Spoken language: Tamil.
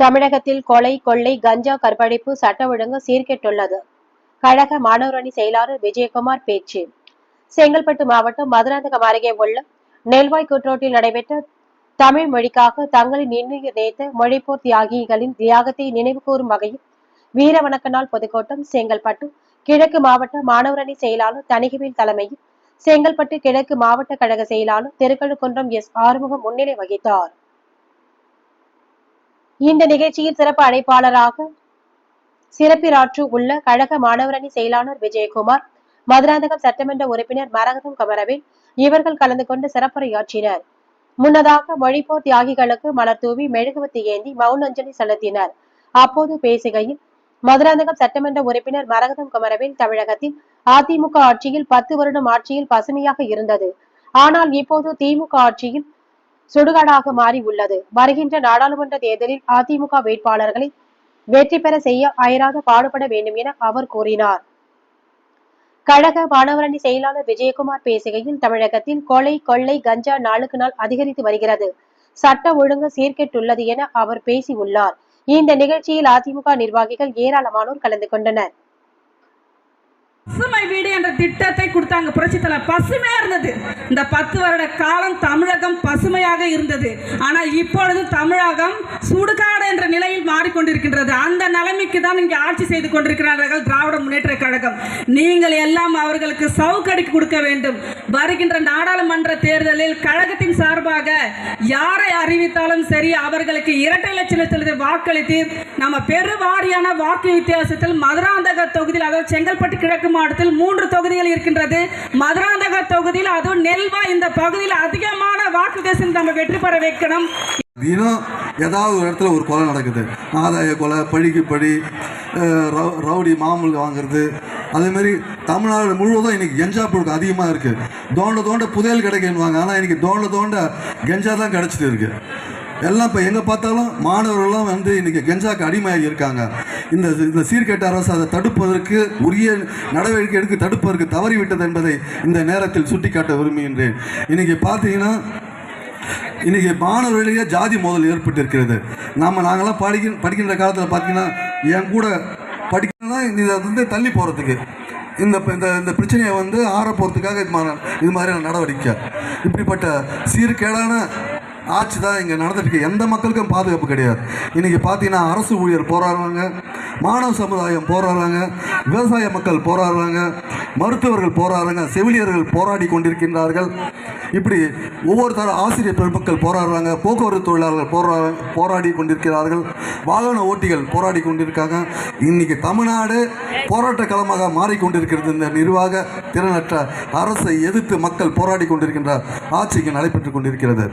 தமிழகத்தில் கொலை கொள்ளை கஞ்சா கற்பழிப்பு சட்ட ஒழுங்கு சீர்கெட்டுள்ளது. கழக மாணவரணி செயலாளர் விஜயகுமார் பேச்சு. செங்கல்பட்டு மாவட்டம் மதுராந்தகம் அருகே உள்ள நெல்வாய் குற்றோட்டில் நடைபெற்ற தமிழ் மொழிக்காக தங்களின் இன்னுயிர் நேர்த்த மொழிப்போர் தியாகிகளின் தியாகத்தை நினைவுகூரும் வகையில் வீர வணக்க நாள் பொதுக்கூட்டம் செங்கல்பட்டு கிழக்கு மாவட்ட மாணவரணி செயலாளர் தணிகவேல் தலைமையில் செங்கல்பட்டு கிழக்கு மாவட்ட கழக செயலாளர் திருக்கழுக்குன்றம் எஸ் ஆறுமுகம் முன்னிலை வகித்தார். இந்த நிகழ்ச்சியில் சிறப்பு அழைப்பாளராக சிறப்பிராற்று உள்ள கழக மாணவரணி செயலாளர் விஜயகுமார் மதுராந்தகம் சட்டமன்ற உறுப்பினர் மரகதம் கமரவேல் இவர்கள் கலந்து கொண்டு சிறப்புரையாற்றினர். முன்னதாக மொழிப்போர் தியாகிகளுக்கு மலர் தூவி மெழுகுவத்தி ஏந்தி மௌனஞ்சலி செலுத்தினர். அப்போது பேசுகையில் மதுராந்தகம் சட்டமன்ற உறுப்பினர் மரகதம் குமரவேல் தமிழகத்தில் அதிமுக ஆட்சியில் பத்து வருடம் ஆட்சியில் பசுமையாக இருந்தது. ஆனால் இப்போது திமுக ஆட்சியில் சுடுகாடாக மாறி உள்ளது. வருகின்ற நாடாளுமன்ற தேர்தலில் அதிமுக வேட்பாளர்களை வெற்றி பெற செய்ய அயராத பாடுபட வேண்டும் என அவர் கூறினார். கழக மாணவரணி செயலாளர் விஜயகுமார் பேசுகையில் தமிழகத்தில் கொலை கொள்ளை கஞ்சா நாளுக்கு நாள் அதிகரித்து வருகிறது. சட்ட ஒழுங்கு சீர்கெட்டுள்ளது என அவர் பேசியுள்ளார் இந்த நிகழ்ச்சியில் அதிமுக நிர்வாகிகள் ஏராளமானோர் கலந்து கொண்டனர். என்ற திட்டத்தை கொடுத்தாங்க. புரட்சி தலைவர் பசுமையா இருந்தது. இந்த பத்து வருட காலம் தமிழகம் பசுமையாக இருந்தது. ஆனால் இப்பொழுது தமிழகம் சுடுகாடு என்ற நிலையில் மாறிக்கொண்டிருக்கின்றது. அந்த நிலைமைக்கு தான் இங்கே ஆட்சி செய்து கொண்டிருக்கிறார்கள் திராவிட முன்னேற்ற கழகம். நீங்கள் எல்லாம் அவர்களுக்கு சவுக்கடி கொடுக்க வேண்டும். வருகின்ற நாடாளுமன்ற தேர்தலில் கழகத்தின் சார்பாக யாரை அறிவித்தாலும் சரி அவர்களுக்கு இரட்டை லட்சத்தில் வாக்களித்து நம்ம பெருவாரியான வாக்கு வித்தியாசத்தில் மதுராந்தக தொகுதியில் அதாவது செங்கல்பட்டு கிழக்கு மாவட்டத்தில் மூன்று தொகுதிகள் இருக்கின்றது. மதுராந்தக தொகுதியில் அதுவும் நெல்வா இந்த பகுதியில் அதிகமான வாக்கு வித்தியாசம் நம்ம வெற்றி பெற வைக்கணும். தினம் ஏதாவது ஒரு இடத்துல ஒரு கொலை நடக்குது. ஆதாய கொலை பழிக்கு படி ரவு- ரவுடி மாமூல் வாங்குறது. அதேமாரி தமிழ்நாடு முழுவதும் இன்றைக்கி கெஞ்சா புழுக்கம் அதிகமாக இருக்குது தோண்ட தோண்ட புதையல் கிடைக்குன்னுவாங்க. ஆனால் இன்றைக்கி தோண்ட தோண்ட கெஞ்சா தான் கிடச்சிட்டு இருக்கு. எல்லாம் இப்போ எங்கே பார்த்தாலும் மாணவர்கள்லாம் வந்து இன்றைக்கி கெஞ்சாக்கு அடிமையாகி இருக்காங்க. இந்த இந்த சீர்கேட்ட அரசு அதை தடுப்பதற்கு உரிய நடவடிக்கை எடுக்க தடுப்பதற்கு தவறிவிட்டது என்பதை இந்த நேரத்தில் சுட்டிக்காட்ட விரும்புகின்றேன். இன்றைக்கி பார்த்தீங்கன்னா இன்றைக்கி மாணவர்களிடையே ஜாதி மோதல் ஏற்பட்டிருக்கிறது. நாம் நாங்களாம் படிக்க படிக்கின்ற காலத்தில் பார்த்தீங்கன்னா என் கூட படிக்கணும்னா இதை வந்து தள்ளி போகிறதுக்கு இந்த இந்த இந்த பிரச்சனையை வந்து ஆற போகிறதுக்காக இது மாதிரி இது மாதிரியான நடவடிக்கை. இப்படிப்பட்ட சீர்கேடான ஆட்சி தான் இங்கே நடந்துட்டு எந்த மக்களுக்கும் பாதுகாப்பு கிடையாது. இன்றைக்கி பார்த்தீங்கன்னா அரசு ஊழியர் போராடுறாங்க மாணவ சமுதாயம் போராடுறாங்க விவசாய மக்கள் போராடுறாங்க மருத்துவர்கள் போராடுறாங்க செவிலியர்கள் போராடி கொண்டிருக்கின்றார்கள். இப்படி ஒவ்வொரு தர ஆசிரியர் பெருமக்கள் போராடுறாங்க போக்குவரத்து தொழிலாளர்கள் போரா போராடி கொண்டிருக்கிறார்கள் வாகன ஓட்டிகள் போராடி கொண்டிருக்காங்க. இன்னைக்கு தமிழ்நாடு போராட்ட களமாக மாறிக்கொண்டிருக்கிறது. இந்த நிர்வாக திறனற்ற அரசை எதிர்த்து மக்கள் போராடி கொண்டிருக்கின்ற ஆட்சிக்கு நடைபெற்று கொண்டிருக்கிறது.